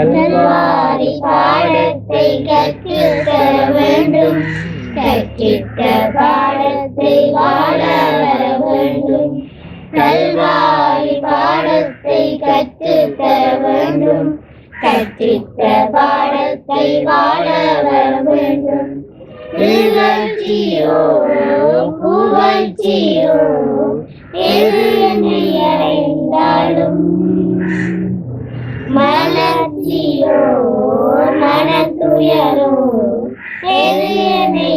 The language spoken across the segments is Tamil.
கல்வாரி பாடத்தை கற்றிருக்க வேண்டும். கற்றிட்ட பாடத்தை வாழ வர வேண்டும். கல்வாரி பாடத்தை கற்றுத்தர வேண்டும். கற்றிட்ட பாடத்தை வாழ வர வேண்டும். புகழ்ச்சியோ புகழ்ச்சியோ எது என்னை அடைந்தாலும் மலர்ச்சியோ மனத்துயரோ எது என்னை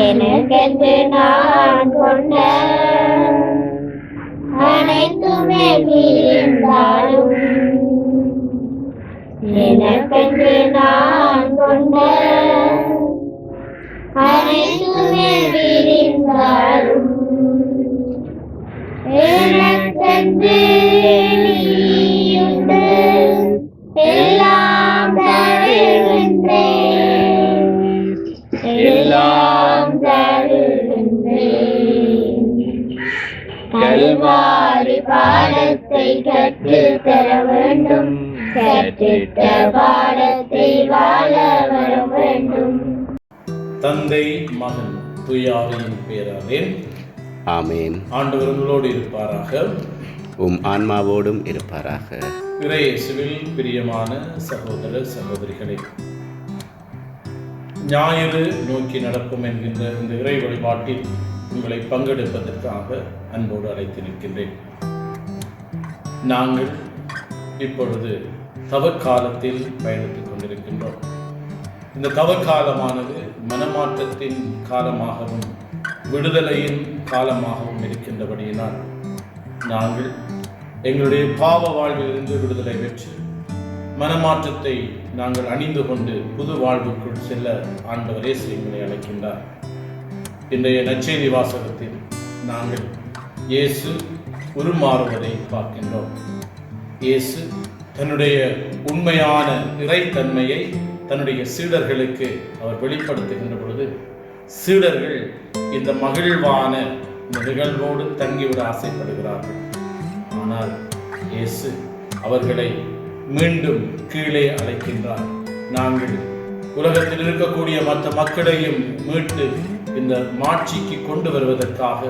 எனக்கென்று நான் கொண்ட அனைத்துமே வீழ்ந்தாலும் எனக்கென்று நான் கொண்ட அனைத்துமே வீழ்ந்தாலும் எனக்கென்று எல்லாம் கல்வாரி பாடத்தை கற்றுத் தர வேண்டும். கற்றிட்ட பாடத்தை வாழ வர வேண்டும். தந்தை மகன் துயாவியின் பேராலே. ஆமேன். ஆண்டவர் உங்களோடு இருப்பாராக. உம் ஆன்மாவோடும் இருப்பாராக. இறையேசுவில் பிரியமான சகோதர சகோதரிகளே ஞாயிறு நோக்கி நடக்கும் என்கின்ற இந்த இறை வழிபாட்டில் உங்களை பங்கெடுப்பதற்காக அன்போடு அழைத்து நிற்கின்றேன் நாங்கள் இப்பொழுது தவக்காலத்தில் பயணித்துக் கொண்டிருக்கின்றோம். இந்த தவக்காலமானது மனமாற்றத்தின் காலமாகவும் விடுதலையின் காலமாகவும் இருக்கின்றபடியினால் நாங்கள் எங்களுடைய பாவ வாழ்விலிருந்து விடுதலை பெற்று மனமாற்றத்தை நாங்கள் அணிந்து கொண்டு புது வாழ்வுக்குள் செல்ல ஆண்டவரே எங்களை அழைக்கின்றார். இன்றைய நச்செய்தி வாசகத்தில் நாங்கள் இயேசு உருமாறுவதை பார்க்கின்றோம். இயேசு தன்னுடைய உண்மையான இறைத்தன்மையை தன்னுடைய சீடர்களுக்கு அவர் வெளிப்படுத்துகின்ற பொழுது சீடர்கள் இந்த மகிழ்வான இந்த நிகழ்வோடு தங்கிவிட ஆசைப்படுகிறார்கள். ஆனால் இயேசு அவர்களை மீண்டும் கீழே அழைக்கின்றார். நாங்கள் உலகத்தில் இருக்கக்கூடிய மற்ற மக்களையும் மீட்டு இந்த மாட்சிக்கு கொண்டு வருவதற்காக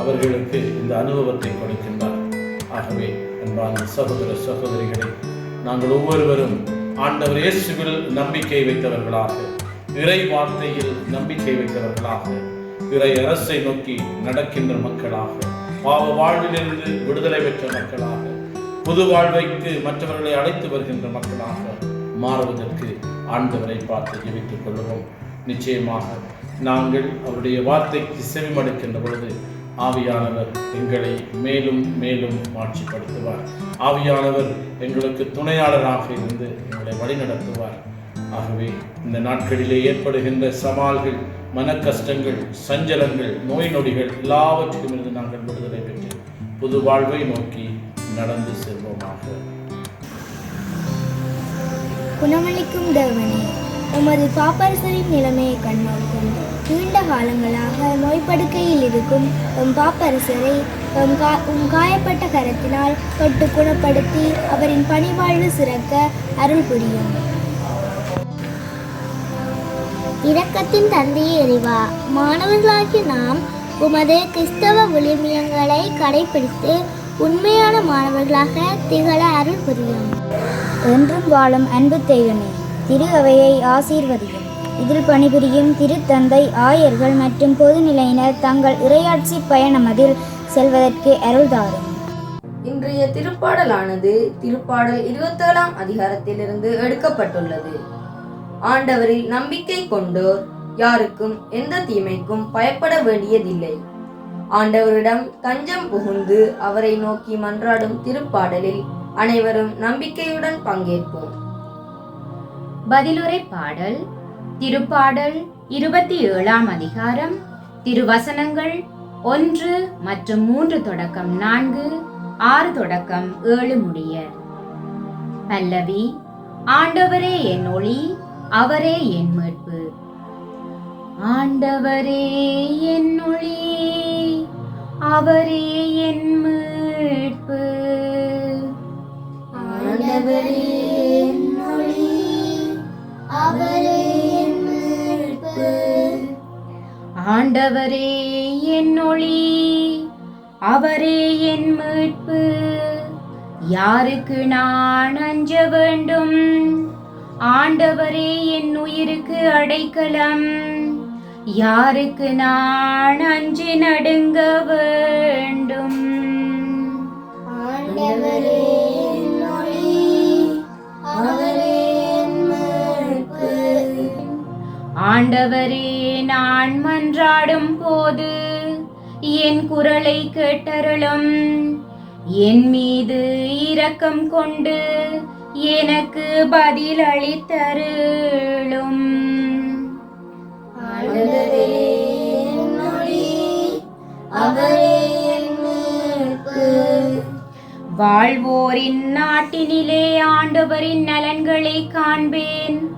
அவர்களுக்கு இந்த அனுபவத்தை கொடுக்கின்றார். ஆகவே அன்பான சகோதர சகோதரிகளை நாங்கள் ஒவ்வொருவரும் ஆண்டவர் இயேசுவில் நம்பிக்கை வைத்தவர்களாக இறை வார்த்தையில் நம்பிக்கை வைத்தவர்களாக இறை அரசை நோக்கி நடக்கின்ற மக்களாக பாவ வாழ்விலிருந்து விடுதலை பெற்ற மக்களாக புது வாழ்வைக்கு மற்றவர்களை அழைத்து வருகின்ற மக்களாக மாறுவதற்கு ஆண்டவரை பார்த்து ஜெபித்துக் கொள்வோம் நிச்சயமாக நாங்கள் அவருடைய வார்த்தைக்கு செவிமடுக்கின்ற பொழுது ஆவியானவர் எங்களை மேலும் மேலும் மாட்சிப்படுத்துவார். ஆவியானவர் எங்களுக்கு துணையாளராக இருந்து எங்களை வழிநடத்துவார். ஆகவே இந்த நாட்களிலே ஏற்படுகின்ற சவால்கள் மன கஷ்டங்கள் சஞ்சலங்கள் நோய் நொடிகள் எல்லாவற்றிலும் இருந்து நாங்கள் விடுதலை பெற்று புது வாழ்வை நோக்கி நடந்து செல்வோமாக. குணமளிக்கும் தேவனே உமது பாப்பரசரின் நிலைமையை கண்ணோக்கும் நீண்ட காலங்களாக நோய்ப்படுக்கையில் இருக்கும் உம் பாப்பரசரை உம் கா உம் காயப்பட்ட கரத்தினால் தொட்டு குணப்படுத்தி அவரின் பணிவாழ்வு சிறக்க அருள் புரியும். இரக்கத்தின் தந்தையே எறிவா மாணவர்களாகிய நாம் உமது கிறிஸ்தவ விழுமியங்களை கடைபிடித்து உண்மையான மாணவர்களாக திகழ அருள் புரியும். என்றும் வாழும் அன்பு தெய்வமே திரு அவையை ஆசீர்வதியும். இதில் பணிபுரியும் திருத்தந்தை ஆயர்கள் மற்றும் பொதுநிலையினர் தங்கள் இறையாட்சி பயணமதில் செல்வதற்கு அருள்தாரும் இன்றைய திருப்பாடலானது திருப்பாடல் இருபத்தேழாம் அதிகாரத்திலிருந்து எடுக்கப்பட்டுள்ளது. ஆண்டவரில் நம்பிக்கை கொண்டோர் யாருக்கும் எந்த தீமைக்கும் பயப்பட வேண்டியதில்லை. ஆண்டவரிடம் தஞ்சம் புகுந்து அவரை நோக்கி மன்றாடும் திருப்பாடலில் அனைவரும் நம்பிக்கையுடன் பங்கேற்போம். பதிலுரை பாடல் திருப்பாடல் இருபத்தி ஏழாம் அதிகாரம் திருவசனங்கள் ஒன்று மற்றும் மூன்று தொடக்கம் நான்கு ஆறு தொடக்கம் ஏழு முடிய. பல்லவி ஆண்டவரே என் ஒளி அவரே என் மீட்பு. ஆண்டவரே என் ஒளி. அவரே என் மீட்பு. அவரே என் ஒளி அவரே என் மீட்பு. ஆண்டவரே என் ஒளி அவரே என் மீட்பு. யாருக்கு நான் அஞ்ச வேண்டும்? ஆண்டவரே என் உயிருக்கு அடைக்கலம். யாருக்கு நான் அஞ்சி நடுங்க வேண்டும்? ஆண்டவரே நான் மன்றாடும் போது என் குரலை கேட்டருளும். என் மீது இரக்கம் கொண்டு எனக்கு பதில் அளித்தருளும் ஆண்டவரே அவரே வாழ்வோரின் நாட்டினிலே ஆண்டவரின் நலன்களை காண்பேன்.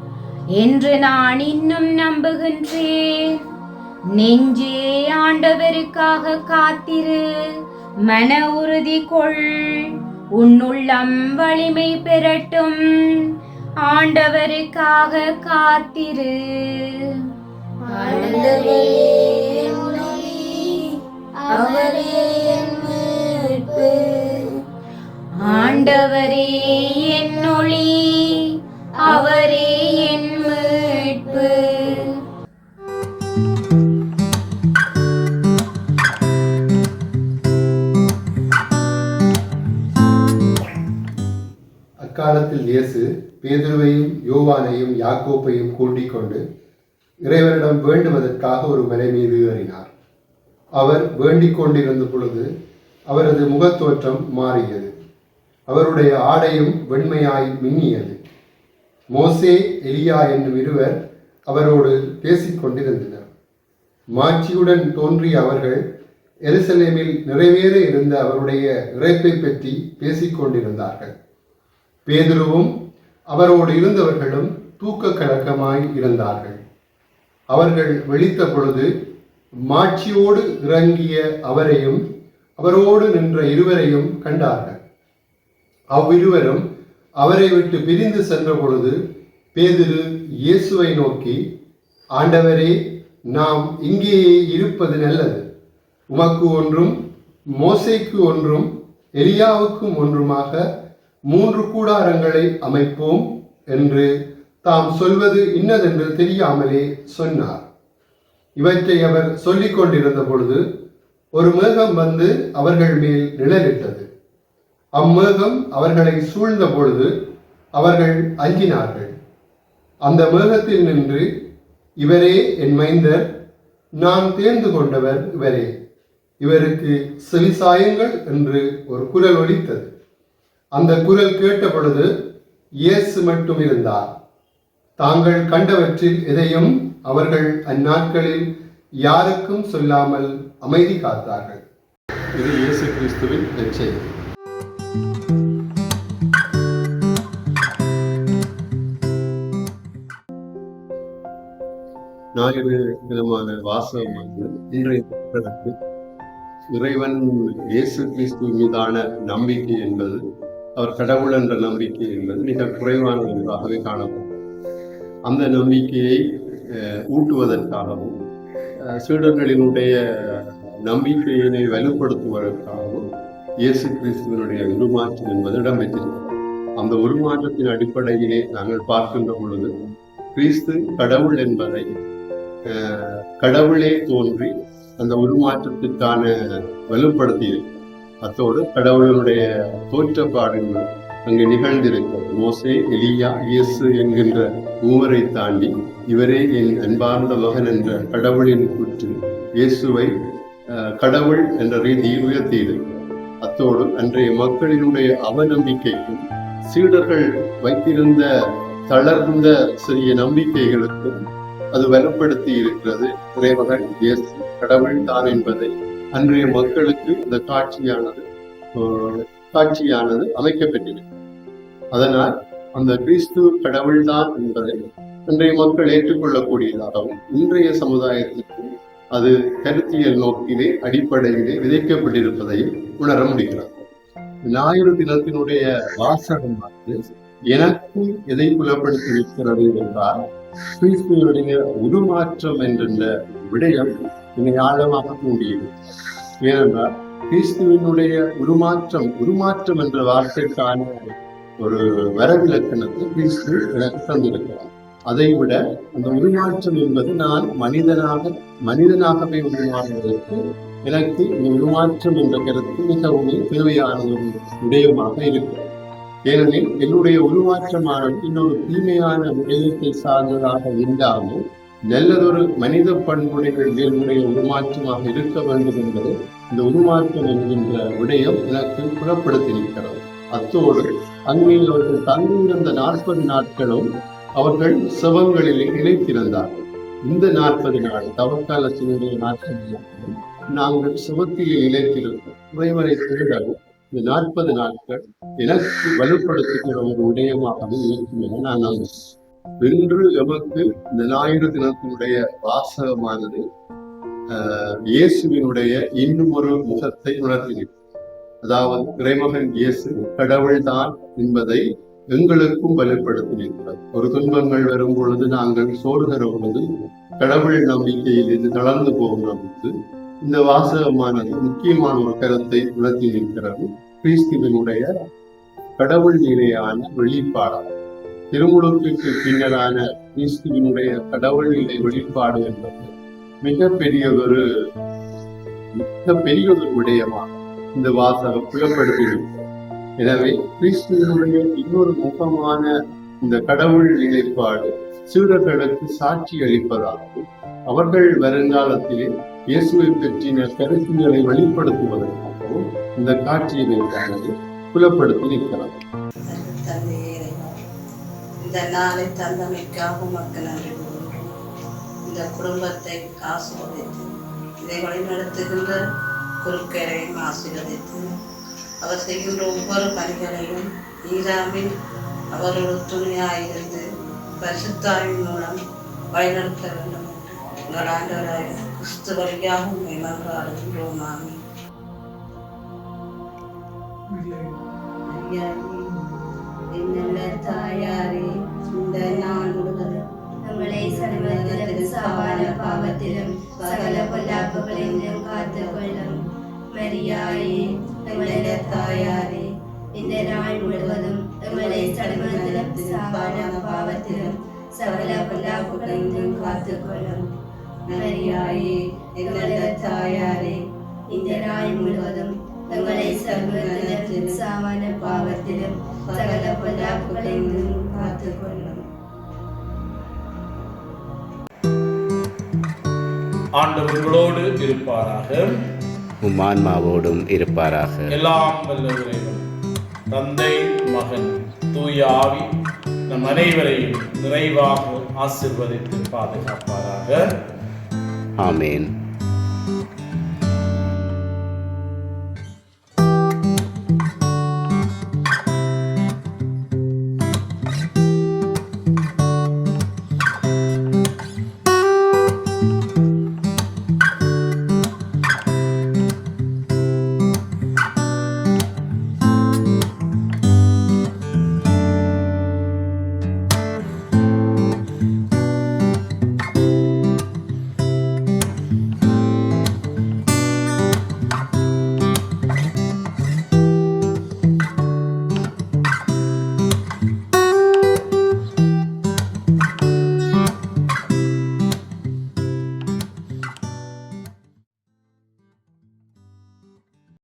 என்று நான் இன்னும் நம்புகின்றேன். நெஞ்சே ஆண்டவருக்காக காத்திரு. மன உறுதி கொள். உன்னுள்ளம் வலிமை பெறட்டும். ஆண்டவருக்காக காத்திரு. ஆண்டவரே என் ஒளி அவரே என் மீட்பு. ஆண்டவரே என் ஒளி அவரே என் அக்காலத்தில் இயேசு பேதுருவையும் யோவானையும் யாக்கோப்பையும் கூட்டிக் கொண்டு இறைவனிடம் வேண்டுவதற்காக ஒரு மலை மீது ஏறினார். அவர் வேண்டிக் கொண்டிருந்த பொழுது அவரது முகத்தோற்றம் மாறியது. அவருடைய ஆடையும் வெண்மையாய் மின்னியது. மோசே எலியா என்னும் இருவர் அவரோடு பேசிக் கொண்டிருந்தனர். மாட்சியுடன் தோன்றிய அவர்கள் எருசலேமில் நிறைவேற இருந்த அவருடைய இறைப்பை பற்றி பேசிக் கொண்டிருந்தார்கள். பேதுருவும் அவரோடு இருந்தவர்களும் தூக்க கலக்கமாய் இருந்தார்கள். அவர்கள் விழித்த பொழுது மாட்சியோடு இறங்கிய அவரையும் அவரோடு நின்ற இருவரையும் கண்டார்கள். அவ்விருவரும் அவரை விட்டு பிரிந்து சென்ற பொழுது பேதிரு இயேசுவை நோக்கி ஆண்டவரே நாம் இங்கேயே இருப்பது நல்லது. உமக்கு ஒன்றும் மோசைக்கு ஒன்றும் எலியாவுக்கும் ஒன்றுமாக மூன்று கூடாரங்களை அமைப்போம் என்று தாம் சொல்வது இன்னதென்று தெரியாமலே சொன்னார். இவற்றை அவர் சொல்லிக் கொண்டிருந்த பொழுது ஒரு மேகம் வந்து அவர்கள் மேல் நிழலிட்டது. அம்மேகம் அவர்களை சூழ்ந்த பொழுது அவர்கள் அஞ்சினார்கள். அந்த மேகத்தில் நின்று இவரே என் மைந்தர் நான் தேர்ந்து கொண்டவர் இவரே. இவருக்கு செவிசாயங்கள் என்று ஒரு குரல் ஒலித்தது. அந்த குரல் கேட்ட பொழுது இயேசு மட்டும் இருந்தார். தாங்கள் கண்டவற்றில் எதையும் அவர்கள் அந்நாட்களில் யாருக்கும் சொல்லாமல் அமைதி காத்தார்கள். இது இயேசு கிறிஸ்துவின் நற்செய்தி விதமான வாசகம் வந்து இன்றைய இறைவன் இயேசு கிறிஸ்து மீதான நம்பிக்கை என்பது அவர் கடவுள் என்ற நம்பிக்கை என்பது மிக குறைவான ஒன்றாகவே காணப்படும். அந்த நம்பிக்கையை ஊட்டுவதற்காகவும் சீடர்களினுடைய நம்பிக்கையினை வலுப்படுத்துவதற்காகவும் இயேசு கிறிஸ்துவனுடைய உருமாற்றம் என்பது இடம்பெற்றிருக்கிறது. அந்த உருமாற்றத்தின் அடிப்படையிலே நாங்கள் பார்க்கின்ற பொழுது கிறிஸ்து கடவுள் என்பதை கடவுளே தோன்றி அந்த உருமாற்றத்திற்கான வலுப்படுத்தி அத்தோடு கடவுளினுடைய தோற்றப்பாடுகள் அங்கு நிகழ்ந்திருக்கும் மோசே எலியா இயேசு என்கின்ற மூவரை தாண்டி இவரே என் அன்பார்ந்த மகன் என்ற கடவுளின் கூற்று. இயேசுவை அஹ், கடவுள் என்ற ரீதியில் உயர்த்தியிருக்கிறது அத்தோடு அன்றைய மக்களினுடைய அவநம்பிக்கைக்கும் சீடர்கள் வைத்திருந்த தளர்ந்த சிறிய நம்பிக்கைகளுக்கும் அது வலுப்படுத்தி இருக்கிறது இறைமகன் இயேசு கடவுள் தான் என்பதை அன்றைய மக்களுக்கு இந்த காட்சியானது சாட்சியானது காட்சியானது அமைக்கப்பட்டிருக்கிறது அதனால் அந்த கிறிஸ்து கடவுள்தான் என்பதை இன்றைய மக்கள் ஏற்றுக்கொள்ளக்கூடியதாகவும் இன்றைய சமுதாயத்திற்கு அது கருத்தியல் நோக்கிலே அடிப்படையிலே விதைக்கப்பட்டிருப்பதையும் உணர முடிகிறது. ஞாயிறு தினத்தினுடைய வாசகம் வந்து எனக்கு எதை புலப்படுத்தி இருக்கிறது என்றால் கிறிஸ்துவனுடைய உருமாற்றம் என்ற விடயம் என்னை ஆழமாக தூண்டியது ஏனென்றால் கிறிஸ்துவினுடைய உருமாற்றம் உருமாற்றம் என்ற வார்த்தைக்கான ஒரு வரவிலக்கணத்தை கிறிஸ்து எனக்கு தந்திருக்கிறார். அதை விட அந்த உருமாற்றம் என்பது நான் மனிதனாக மனிதனாகவே உருமாறுவதற்கு எனக்கு இந்த உருமாற்றம் என்ற கருத்து மிகவும் தேவையான ஒரு விடயமாக இருக்கிறது. ஏனெனில் என்னுடைய உருமாற்றமானது இன்னொரு தீமையான விடயத்தை சார்ந்ததாக இல்லாமல் நல்லதொரு மனித பண்புடைய இயல்புடைய உருமாற்றமாக இருக்க வேண்டும் என்பது இந்த உருமாற்றம் என்கின்ற விடயம் எனக்கு புறப்படுத்தியிருக்கிறது. அத்தோடு அங்கே அவர்கள் தங்கியிருந்த நாற்பது நாட்களும் அவர்கள் செவங்களிலே இணைத்திருந்தார்கள் இந்த நாற்பது நாள் தவக்காலத்தினுடைய நாற்பது நாட்கள் நாங்கள் சிவத்தில் நிலைத்திருந்தோம். இறைவனை திருடவும் இந்த நாற்பது நாட்கள் எனக்கு வலுப்படுத்துகிற ஒரு விடயமாகவே இருக்கும் என நான் நம்புகிறேன். இன்று எமக்கு இந்த ஞாயிறு தினத்தினுடைய வாசகமானது இயேசுவினுடைய இன்னும் ஒரு முகத்தை உணர்த்தினது அதாவது இறைமகன் இயேசு கடவுள்தான் என்பதை எங்களுக்கும் வலுப்படுத்தியிருக்கிறது ஒரு துன்பங்கள் வரும் பொழுது நாங்கள் சோறுகிற பொழுது கடவுள் நம்பிக்கையில் இது தளர்ந்து போகிற பொழுது இந்த வாசகமானது முக்கியமான ஒரு கருத்தை உணர்த்தி நிற்கிறது. கிறிஸ்துவனுடைய கடவுள் நிலையான வெளிப்பாடு. திருமுழுக்கு பின்னரான கிறிஸ்துவனுடைய கடவுள் நிலை வெளிப்பாடு என்பது மிகப்பெரியதொரு மிக பெரியதொரு விடயமாக இந்த வாசகம் புலப்படுத்துகிறது எனவே கிறிஸ்துவனுடைய இன்னொரு முகமான இந்த கடவுள் நிலைப்பாடு சீடர்களுக்கு சாட்சி அளிப்பதாகவும் அவர்கள் வருங்காலத்திலே இயேசுவை பற்றின கருத்துக்களை வெளிப்படுத்துவதற்காகவும் இந்த காட்சியினைக்கானது புலப்படுத்தி நிற்கிறது இந்த நாளை தந்தமைக்காக மக்கள் நன்றி இந்த குடும்பத்தை ஆசீர்வதித்து இதை வழிநடத்துகின்ற குருக்கரையும் ஆசீர்வதித்து அவர் செய்கின்ற ஒவ்வொரு பணிகளையும் ஈராமில் அவரோட துணையாயிருந்து பரிசுத்தாவின் மூலம் வழிநடத்த வேண்டும் என்று எங்கள் கிறிஸ்து வழியாக ஆமென். ஐயாவே, என்னுள்ள தாயாரே இந்த நாள் സകല പൊല്ലാപ്പുകളിൽ നിന്നും കാത്തുകൊള്ളും. മരിയായി ഞങ്ങളുടെ തായാതെ നിന്റെ നാൾ മുഴുവനും ഞങ്ങളെ ചടമത്തിലും സകല പൊല്ലാപ്പുകളിൽ നിന്നും കാത്തുകൊള്ളും. മരിയായി സാമാന്യ സകല പൊല്ലാപ്പുകളിൽ നിന്നും കാത്തുകൊള്ളും. ஆண்டவர்களோடு இருப்பாராக. உம் ஆன்மாவோடும் இருப்பாராக. எல்லாம் வல்ல இறைவன் தந்தை மகன் தூய ஆவி நம் அனைவரையும் நிறைவாக ஆசிர்வதித்து பாதுகாப்பாராக. ஆமேன்.